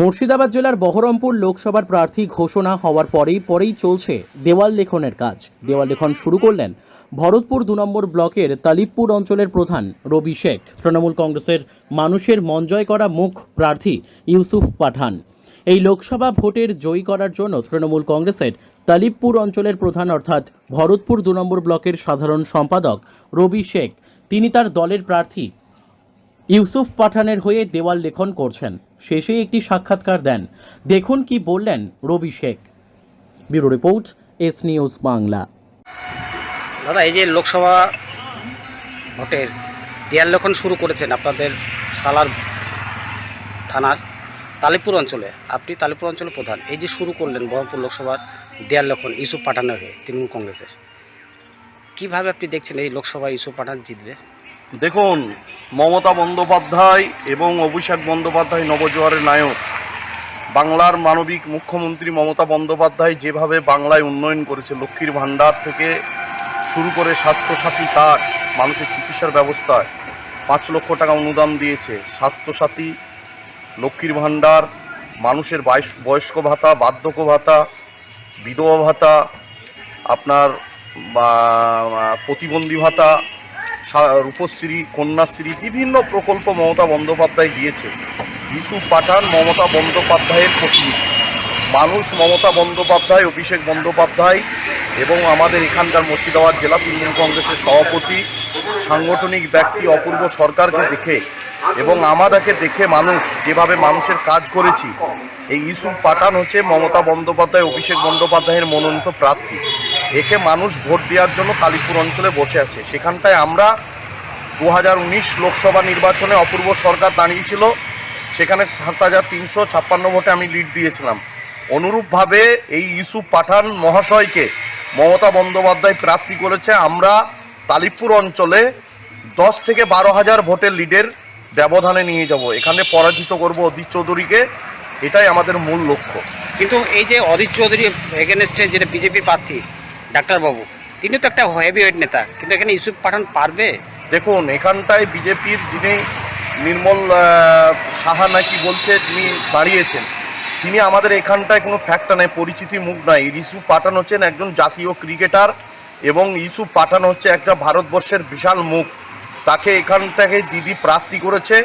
মুর্শিদাবাদ জেলার বহরমপুর লোকসভার প্রার্থী ঘোষণা হওয়ার পরেই পরেই চলছে দেওয়াল লেখনের কাজ। দেওয়াল লেখন শুরু করলেন ভরতপুর দু নম্বর ব্লকের তালিবপুর অঞ্চলের প্রধান রবি শেখ। তৃণমূল কংগ্রেসের মানুষের মন জয় করা মুখ প্রার্থী ইউসুফ পাঠান। এই লোকসভা ভোটের জয়ী করার জন্য তৃণমূল কংগ্রেসের তালিবপুর অঞ্চলের প্রধান অর্থাৎ ভরতপুর দু নম্বর ব্লকের সাধারণ সম্পাদক রবি শেখ। তিনি তার দলের প্রার্থী ইউসুফ পাঠানের হয়ে দেওয়াল লেখন করছেন। শেষে একটি সাক্ষাৎকার দেন। দেখুন কি বললেন Rabi Sheikh. Bureau report S news Bangla. দাদা এই যে লোকসভা ভোটের দেয়াল লেখন শুরু করেছেন আপনাদের সালার থানার তালিপুর অঞ্চলে। আপনি তালিপুর অঞ্চলে প্রধান। এই যে শুরু করলেন বহরমপুর লোকসভার দেয়াল লেখন ইউসুফ পাঠানের হয়ে তৃণমূল কংগ্রেসের। কীভাবে আপনি দেখছেন এই লোকসভা ইউসুফ পাঠান জিতবে? দেখুন মমতা বন্দ্যোপাধ্যায় এবং অভিষেক বন্দ্যোপাধ্যায় নবজোয়ারের নায়ক। বাংলার মানবিক মুখ্যমন্ত্রী মমতা বন্দ্যোপাধ্যায় যেভাবে বাংলায় উন্নয়ন করেছে, লক্ষ্মীর ভাণ্ডার থেকে শুরু করে স্বাস্থ্যসাথী কার্ড মানুষের চিকিৎসার ব্যবস্থায় পাঁচ লক্ষ টাকা অনুদান দিয়েছে। স্বাস্থ্যসাথী, লক্ষ্মীর ভাণ্ডার, মানুষের বয়স- বয়স্ক ভাতা, বার্ধক্য ভাতা, বিধবা ভাতা, আপনার প্রতিবন্ধী ভাতা রূপশ্রী, কন্যাশ্রী, বিভিন্ন প্রকল্প মমতা বন্দ্যোপাধ্যায় দিয়েছে। ইস্যু পাঠান মমতা বন্দ্যোপাধ্যায়ের প্রতিনিধি মানুষ মমতা বন্দ্যোপাধ্যায়, অভিষেক বন্দ্যোপাধ্যায় এবং আমাদের এখানকার মুর্শিদাবাদ জেলা তৃণমূল কংগ্রেসের সভাপতি, সাংগঠনিক ব্যক্তি, অপূর্ব সরকারকে দেখে এবং আমাদেরকে দেখে মানুষ যেভাবে মানুষের কাজ করেছি। এই ইস্যু পাঠান হচ্ছে মমতা বন্দ্যোপাধ্যায়, অভিষেক বন্দ্যোপাধ্যায়ের মনোনীত প্রার্থী। একে মানুষ ভোট দেওয়ার জন্য কালীপুর অঞ্চলে বসে আছে। সেখানটায় আমরা দু হাজার উনিশ লোকসভা নির্বাচনে অপূর্ব সরকার দাঁড়িয়েছিল। সেখানে সাত হাজার তিনশো ছাপ্পান্ন ভোটে আমি লিড দিয়েছিলাম। অনুরূপভাবে এই ইউসুফ পাঠান মহাশয়কে মমতা বন্দ্যোপাধ্যায় প্রার্থী করেছে। আমরা তালিপুর অঞ্চলে দশ থেকে বারো হাজার ভোটের লিডের ব্যবধানে নিয়ে যাব। এখানে পরাজিত করব অদিত চৌধুরীকে। এটাই আমাদের মূল লক্ষ্য। কিন্তু এই যে অদিত চৌধুরী এগেনস্টে যেটা বিজেপি প্রার্থী ডাক্তারবাবু, তিনি তো একটা হেভি ওয়েট নেতা, কিন্তু এখানে ইউসুফ পাঠান পারবে? দেখুন, এখানটায় বিজেপির যিনি নির্মল সাহা নাকি বলছে যিনি দাঁড়িয়েছেন। তিনি আমাদের এখানটায় কোনো ফ্যাক্টর নেই, পরিচিতি মুখ নাই। ইসু পাঠান হচ্ছেন একজন জাতীয় ক্রিকেটার এবং ইসু পাঠান হচ্ছে একটা ভারতবর্ষের বিশাল মুখ। তাকে এখান থেকে দিদি প্রার্থী করেছে।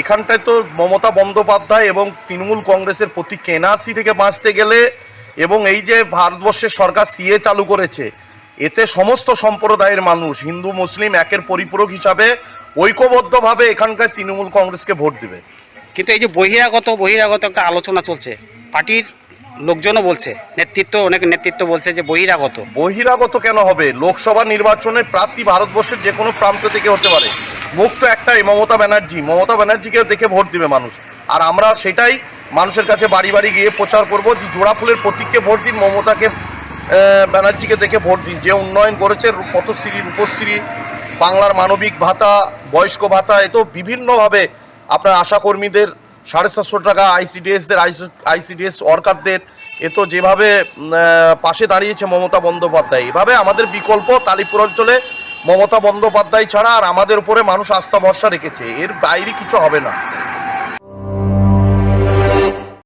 এখানটায় তো মমতা বন্দ্যোপাধ্যায় এবং তৃণমূল কংগ্রেসের প্রতি এনআরসি থেকে বাঁচতে গেলে এবং এই যে ভারতবর্ষের সরকার সিএ চালু করেছে এতে সমস্ত সম্প্রদায়ের মানুষ হিন্দু মুসলিম একের পরিপূরক হিসাবে ঐক্যবদ্ধভাবে এখানকার তৃণমূল কংগ্রেসকে ভোট দেবে। কিন্তু এই যে বহিরাগত বহিরাগত একটা আলোচনা চলছে পার্টির লোকজনও বলছে নেতৃত্ব অনেক নেতৃত্ব বলছে যে বহিরাগত। বহিরাগত কেন হবে? লোকসভা নির্বাচনে প্রার্থী ভারতবর্ষের যে কোনো প্রান্ত থেকে হতে পারে। মুখ তো একটাই মমতা ব্যানার্জি মমতা ব্যানার্জিকে দেখে ভোট দিবে মানুষ। আর আমরা সেটাই মানুষের কাছে বাড়ি বাড়ি গিয়ে প্রচার করব। যে জোড়া ফুলের প্রতীককে ভোট দিন, মমতাকে ব্যানার্জিকে দেখে ভোট দিন। যে উন্নয়ন করেছে, পথশ্রী, রূপশ্রী, বাংলার মানবিক ভাতা, বয়স্ক ভাতা, এ তো বিভিন্নভাবে আপনার আশাকর্মীদের সাড়ে সাতশো টাকা, আইসিডিএসদের আইসিডিএস ওয়ার্কারদের, এ তো যেভাবে পাশে দাঁড়িয়েছে মমতা বন্দ্যোপাধ্যায়। এভাবে আমাদের বিকল্প তালিপুর অঞ্চলে মমতা বন্দ্যোপাধ্যায় ছাড়া আর আমাদের উপরে মানুষ আস্থা ভরসা রেখেছে। এর বাইরে কিছু হবে না।